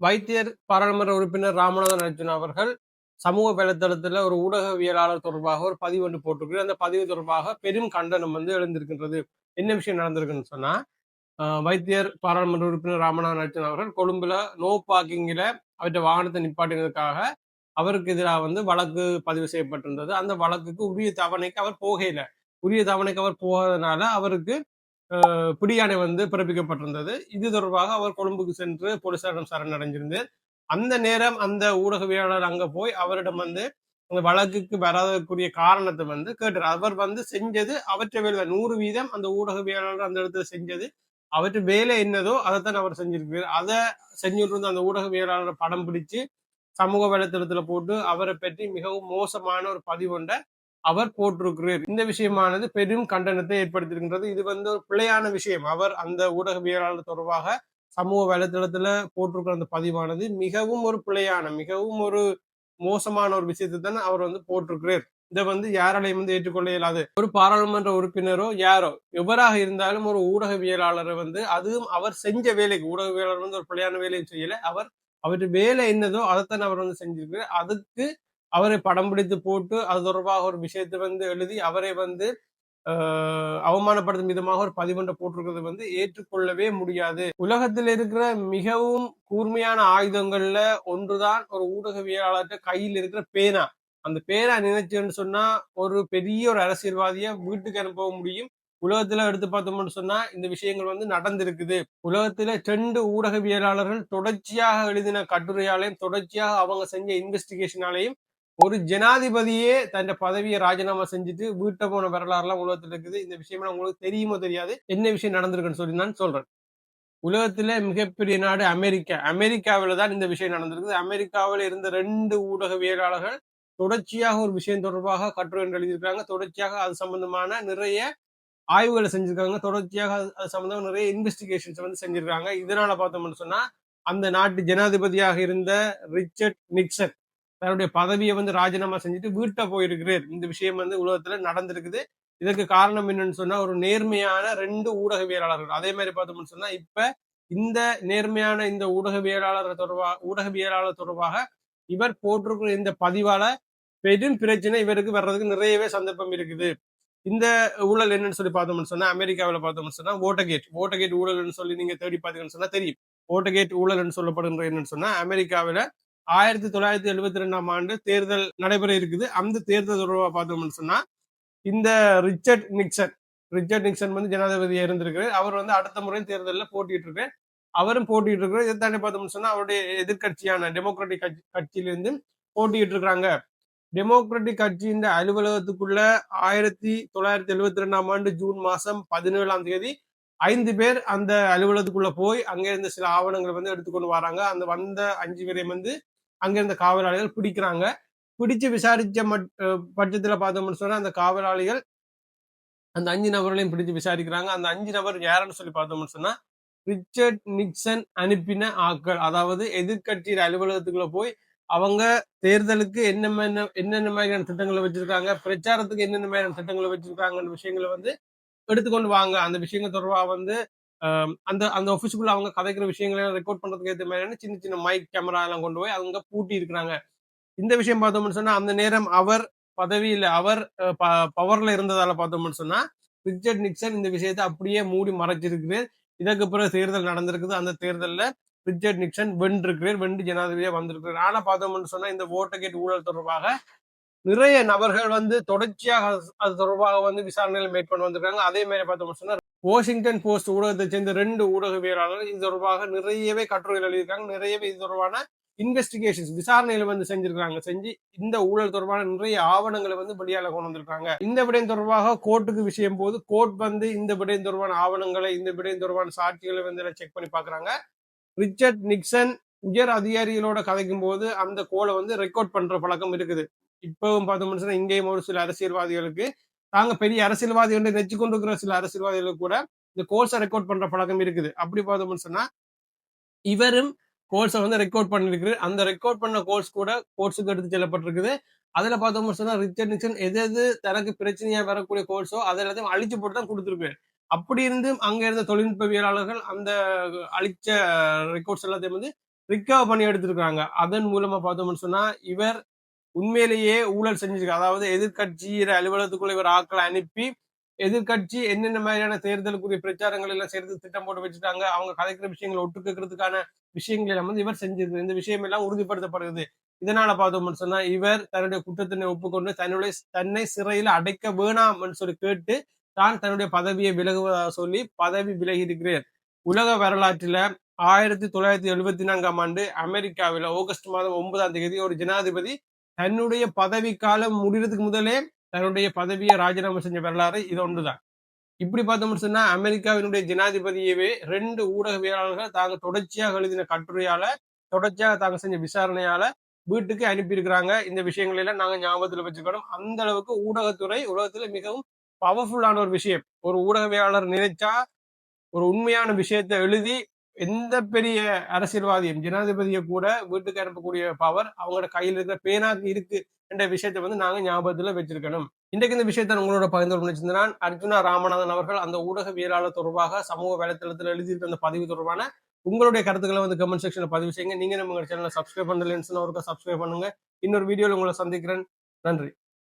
வைத்தியர் பாராளுமன்ற உறுப்பினர் ராமநாதன் அர்ஜுன் அவர்கள் சமூக வலைதளத்தில் ஒரு ஊடகவியலாளர் தொடர்பாக ஒரு பதிவு ஒன்று போட்டிருக்கு அந்த பதிவு தொடர்பாக பெரும் கண்டனம் வந்து எழுந்திருக்கின்றது. என்ன விஷயம் நடந்திருக்குன்னு சொன்னா ஆஹ் வைத்தியர் பாராளுமன்ற உறுப்பினர் ராமநாதன் அர்ஜுன் அவர்கள் கொழும்புல நோ பார்க்கிங்கில் அவற்றை வாகனத்தை நிப்பாட்டினதுக்காக அவருக்கு எதிராக வந்து வழக்கு பதிவு செய்யப்பட்டிருந்தது. அந்த வழக்குக்கு உரிய தவணைக்கு அவர் போகையில உரிய தவணைக்கு அவர் போகாதனால அவருக்கு பிடியாணை வந்து பிறப்பிக்கப்பட்டிருந்தது. இது தொடர்பாக அவர் கொழும்புக்கு சென்று போலீசாரிடம் சரணடைஞ்சிருந்தார் அந்த நேரம் அந்த ஊடகவியலாளர் அங்க போய் அவரிடம் வந்து அந்த வழக்குக்கு வராதக்கூடிய காரணத்தை வந்து கேட்டார். அவர் வந்து செஞ்சது அவற்றை வேலை நூறு வீதம் அந்த ஊடகவியலாளர் அந்த இடத்துல செஞ்சது. அவற்று வேலை என்னதோ அதைத்தான் அவர் செஞ்சிருக்கிறார். அதை செஞ்சுட்டு இருந்த அந்த ஊடகவியலாளரை படம் பிடிச்சு சமூக வலைத்தளத்துல போட்டு அவரை பற்றி மிகவும் மோசமான ஒரு பதிவு கொண்ட அவர் போட்டிருக்கிறார். இந்த விஷயமானது பெரும் கண்டனத்தை ஏற்படுத்தியிருக்கின்றது. இது வந்து ஒரு பிழையான விஷயம். அவர் அந்த ஊடகவியலாளர் தொடர்பாக சமூக வலைதளத்துல போட்டிருக்கிற அந்த பதிவானது மிகவும் ஒரு பிழையான மிகவும் ஒரு மோசமான ஒரு விஷயத்தை தான் அவர் வந்து போட்டிருக்கிறார். இதை வந்து யாராலையும் வந்து ஏற்றுக்கொள்ள இயலாது. ஒரு பாராளுமன்ற உறுப்பினரோ யாரோ எவராக இருந்தாலும் ஒரு ஊடகவியலாளரை வந்து அதுவும் அவர் செஞ்ச வேலைக்கு ஊடகவியலாளர் வந்து ஒரு பிழையான வேலையும் செய்யல. அவர் அவருடைய வேலை என்னதோ அதைத்தான் அவர் வந்து செஞ்சிருக்கிறார். அதுக்கு அவரை படம் பிடித்து போட்டு அது தொடர்பாக ஒரு விஷயத்தை வந்து எழுதி அவரை வந்து அவமானப்படுத்தும் விதமாக ஒரு பதிவொன்றை போட்டிருக்கிறது வந்து ஏற்றுக்கொள்ளவே முடியாது. உலகத்தில் இருக்கிற மிகவும் கூர்மையான ஆயுதங்கள்ல ஒன்றுதான் ஒரு ஊடகவியலாளர்கிட்ட கையில் இருக்கிற பேனா. அந்த பேனா நினைச்சுன்னு சொன்னா ஒரு பெரிய ஒரு அரசியல்வாதிய வீட்டுக்கு அனுப்ப முடியும். உலகத்துல எடுத்து பார்த்தோம்னு சொன்னா இந்த விஷயங்கள் வந்து நடந்திருக்குது. உலகத்துல ரெண்டு ஊடகவியலாளர்கள் தொடர்ச்சியாக எழுதின கட்டுரையாலையும் தொடர்ச்சியாக அவங்க செஞ்ச இன்வெஸ்டிகேஷனாலையும் ஒரு ஜனாதிபதியே தன் பதவியை ராஜினாமா செஞ்சுட்டு வீட்டை போன வரலாறுலாம் உலகத்துல இருக்குது. இந்த விஷயம்லாம் உங்களுக்கு தெரியுமோ தெரியாது. என்ன விஷயம் நடந்திருக்குன்னு சொல்லி நான் சொல்றேன். உலகத்துல மிகப்பெரிய நாடு அமெரிக்கா. அமெரிக்காவில தான் இந்த விஷயம் நடந்திருக்குது. அமெரிக்காவில் இருந்த ரெண்டு ஊடகவியலாளர்கள் தொடர்ச்சியாக ஒரு விஷயம் தொடர்பாக கட்டுரை எழுதியிருக்காங்க தொடர்ச்சியாக அது சம்பந்தமான நிறைய ஆய்வுகளை செஞ்சிருக்காங்க. தொடர்ச்சியாக அது சம்பந்தமாக நிறைய இன்வெஸ்டிகேஷன்ஸ் வந்து செஞ்சிருக்காங்க. இதனால பார்த்தோம்னு சொன்னா அந்த நாட்டு ஜனாதிபதியாக இருந்த ரிச்சர்ட் நிக்சன் தன்னுடைய பதவியை வந்து ராஜினாமா செஞ்சுட்டு வீட்டை போயிருக்கிறார். இந்த விஷயம் வந்து உலகத்துல நடந்திருக்குது. இதற்கு காரணம் என்னன்னு சொன்னா ஒரு நேர்மையான ரெண்டு ஊடகவியலாளர்கள். அதே மாதிரி பார்த்தோம்னு சொன்னா இப்ப இந்த நேர்மையான இந்த ஊடகவியலாளர் தொடர்பாக ஊடகவியலாளர் தொடர்பாக இவர் போட்டிருக்கிற இந்த பதிவால பெரும் பிரச்சனை இவருக்கு வர்றதுக்கு நிறையவே சந்தர்ப்பம் இருக்குது. இந்த ஊழல் என்னன்னு சொல்லி பார்த்தோம்னு சொன்னா அமெரிக்காவில் பார்த்தோம்னு சொன்னா ஓட்டகேட் ஓட்டகேட் ஊழல்னு சொல்லி நீங்க தேடி பார்த்தீங்கன்னு சொன்னா தெரியும். ஓட்டகேட் ஊழல்னு சொல்லப்படுகின்ற என்னன்னு சொன்னா அமெரிக்காவில் ஆயிரத்தி தொள்ளாயிரத்தி எழுபத்தி ரெண்டாம் ஆண்டு தேர்தல் நடைபெற இருக்குது. அந்த தேர்தல் தொடர்பாக பார்த்தோம்னு சொன்னா இந்த ரிச்சர்ட் நிக்சன் ரிச்சர்ட் நிக்சன் வந்து ஜனாதிபதியா இருந்திருக்கிறார். அவர் வந்து அடுத்த முறை தேர்தலில் போட்டிட்டு இருக்கு அவரும் போட்டிட்டு இருக்கிறார் இதை தாண்டி பார்த்தோம்னு சொன்னா அவருடைய எதிர்கட்சியான டெமோக்ராட்டிக் கட்சி கட்சியிலிருந்து போட்டிட்டு இருக்கிறாங்க டெமோக்ராட்டிக் கட்சியின் அலுவலகத்துக்குள்ள ஆயிரத்தி தொள்ளாயிரத்தி எழுபத்தி ரெண்டாம் ஆண்டு ஜூன் மாசம் பதினேழாம் தேதி ஐந்து பேர் அந்த அலுவலகத்துக்குள்ள போய் அங்கே இருந்த சில ஆவணங்களை வந்து எடுத்துக்கொண்டு வராங்க. அந்த வந்த அஞ்சு பேரையும் வந்து அங்க இருந்த காவலாளிகள் பிடிக்கிறாங்க. பிடிச்சு விசாரிச்ச பட்சத்துல பார்த்தோம்னு சொன்னா அந்த காவலாளிகள் அந்த அஞ்சு நபர்களையும் பிடிச்சு விசாரிக்கிறாங்க. அந்த அஞ்சு நபர் யாருன்னு சொல்லி பார்த்தோம்னு சொன்னா ரிச்சர்ட் நிக்சன் அனுப்பின ஆக்கள். அதாவது எதிர்கட்சியின் அலுவலகத்துக்குள்ள போய் அவங்க தேர்தலுக்கு என்னென்ன என்னென்ன மாதிரியான திட்டங்களை வச்சிருக்காங்க பிரச்சாரத்துக்கு என்னென்ன மாதிரியான திட்டங்களை வச்சிருக்காங்கன்ற விஷயங்களை வந்து எடுத்துக்கொண்டு வாங்க. அந்த விஷயங்கள் தொடர்பாக வந்து அந்த அந்த ஆஃபீஸுக்குள்ள அவங்க கதைக்கிற விஷயங்களை ரெக்கார்ட் பண்றதுக்கு ஏற்ற மாதிரியான சின்ன சின்ன மைக் கேமரா எல்லாம் கொண்டு போய் அவங்க பூட்டி இருக்கிறாங்க. இந்த விஷயம் பார்த்தோம்னு சொன்னா அந்த நேரம் அவர் பதவியில் அவர் பவர்ல இருந்ததால பார்த்தோம்னு சொன்னா ரிச்சர்ட் நிக்சன் இந்த விஷயத்தை அப்படியே மூடி மறைச்சிருக்குது இதற்கு பிறகு தேர்தல் நடந்திருக்குது. அந்த தேர்தலில் ரிச்சர்ட் நிக்சன் வென்றிருக்கிறார். வென்று ஜனாதிபதியாக வந்திருக்கிறார். ஆனால் பார்த்தோம்னு சொன்னா இந்த ஓட்டகேட் ஊழல் தொடர்பாக நிறைய நபர்கள் வந்து தொடர்ச்சியாக அது தொடர்பாக வந்து விசாரணைகள் மேற்கொண்டு வந்திருக்காங்க. அதே மாதிரி பார்த்தோம்னு சொன்னா வாஷிங்டன் போஸ்ட் ஊடகத்தை சேர்ந்த ரெண்டு ஊடகவியலாளர்கள் இது தொடர்பாக நிறையவே கட்டுரைகள் எழுதியிருக்காங்க. நிறையவே இது தொடர்பான இன்வெஸ்டிகேஷன்ஸ் விசாரணையில வந்து செஞ்சிருக்காங்க செஞ்சு இந்த ஊழல் தொடர்பான நிறைய ஆவணங்களை வந்து வெளியால கொண்டு வந்திருக்காங்க. இந்த விடயம் தொடர்பாக கோர்ட்டுக்கு விஷயம் போது கோர்ட் வந்து இந்த விடயம் தொடர்பான ஆவணங்களை இந்த விடயம் தொடர்பான சாட்சிகளை வந்து செக் பண்ணி பாக்குறாங்க ரிச்சர்ட் நிக்சன் உயர் அதிகாரிகளோட கதைக்கும் போது அந்த கோலை வந்து ரெக்கார்ட் பண்ற பழக்கம் இருக்குது. இப்பவும் பார்த்தோம்னு இங்கேயும் ஒரு சில அரசியல்வாதிகளுக்கு தாங்க பெரிய அரசியல்வாதி என்று நெச்சு கொண்டிருக்கிற சில அரசியல்வாதிகள் கூட இந்த கோர்ஸை ரெக்கார்ட் பண்ற பழக்கம் இருக்குது. அப்படி பார்த்தோம்னு சொன்னா இவரும் கோர்ஸை வந்து ரெக்கார்ட் பண்ணிருக்கு அந்த ரெக்கார்ட் பண்ண கோர்ஸ் கூட கோர்ஸுக்கு எடுத்து செல்லப்பட்டிருக்குது. அதுல பார்த்தோம்னு சொன்னா ரிச்சர்ட் நிக்சன் எது எது தனக்கு பிரச்சனையா வரக்கூடிய கோர்ஸோ அதை எல்லாத்தையும் அழிச்சு போட்டு தான் கொடுத்துருக்கு அப்படி இருந்தும் அங்க இருந்த தொழில்நுட்பவியலாளர்கள் அந்த அழிச்ச ரெக்கார்ட்ஸ் எல்லாத்தையும் வந்து ரிகவர் பண்ணி எடுத்திருக்காங்க அதன் மூலமா பார்த்தோம்னு சொன்னா இவர் உண்மையிலேயே ஊழல் செஞ்சிருக்காரு அதாவது எதிர்கட்சியிற அலுவலகத்துக்குள்ள இவர் ஆட்களை அனுப்பி எதிர்கட்சி என்னென்ன மாதிரியான தேர்தலுக்குரிய பிரச்சாரங்கள் எல்லாம் சேர்த்து திட்டம் போட்டு வச்சுட்டாங்க அவங்க கலைக்கிற விஷயங்களை ஒட்டு கேட்கறதுக்கான விஷயங்கள் எல்லாம் வந்து இவர் செஞ்சிருக்கு இந்த விஷயம் எல்லாம் உறுதிப்படுத்தப்படுகிறது. இதனால பார்த்தோம்னு சொன்னா இவர் தன்னுடைய குற்றத்தினை ஒப்புக்கொண்டு தன்னுடைய தன்னை சிறையில் அடைக்க வேணாம்னு சொல்லி கேட்டு தான் தன்னுடைய பதவியை விலகுவதாக சொல்லி பதவி விலகி இருக்கிறார் உலக வரலாற்றில் ஆயிரத்தி தொள்ளாயிரத்தி எழுபத்தி நான்காம் ஆண்டு அமெரிக்காவில் ஆகஸ்ட் மாதம் ஒன்பதாம் தேதி ஒரு ஜனாதிபதி தன்னுடைய பதவி காலம் முடிகிறதுக்கு முதலே தன்னுடைய பதவியை ராஜினாமா செஞ்ச வரலாறு இது ஒன்றுதான். இப்படி பார்த்தோம்னு சொன்னா அமெரிக்காவினுடைய ஜனாதிபதியவே ரெண்டு ஊடகவியலாளர்கள் தாங்க தொடர்ச்சியாக எழுதின கட்டுரையால தொடர்ச்சியாக தாங்க செஞ்ச விசாரணையால வீட்டுக்கு அனுப்பியிருக்கிறாங்க. இந்த விஷயங்களை எல்லாம் நாங்க ஞாபகத்துல வச்சுக்கணும். அந்த அளவுக்கு ஊடகத்துறை உலகத்துல மிகவும் பவர்ஃபுல்லான ஒரு விஷயம். ஒரு ஊடகவியலாளர் நினைச்சா ஒரு உண்மையான விஷயத்தை எழுதி எந்த பெரிய அரசியல்வாதியும் ஜனாதிபதியை கூட வீட்டுக்கு அனுப்பக்கூடிய பவர் அவங்களோட கையில் இருக்கிற பேனாக்கு இருக்கு என்ற விஷயத்தை வந்து நாங்க ஞாபகத்துல வச்சிருக்கணும். இன்றைக்கு இந்த விஷயத்த உங்களோட பகிர்ந்து கொண்டிருந்தான் அர்ஜுனா ராமநாதன் அவர்கள் அந்த ஊடகவியலாளர் தொடர்பாக சமூக வலைத்தளத்தில் எழுதியிருக்க அந்த பதிவு தொடர்பான உங்களுடைய கருத்துக்களை வந்து கமெண்ட் செக்ஷன்ல பதிவு செய்யுங்க. நீங்க நம்ம சேனலை சப்ஸ்கிரைப் பண்ணலன்னு சொன்னா ஒருக்கா சப்ஸ்கிரைப் பண்ணுங்க. இன்னொரு வீடியோவில் உங்களை சந்திக்கிறேன். நன்றி.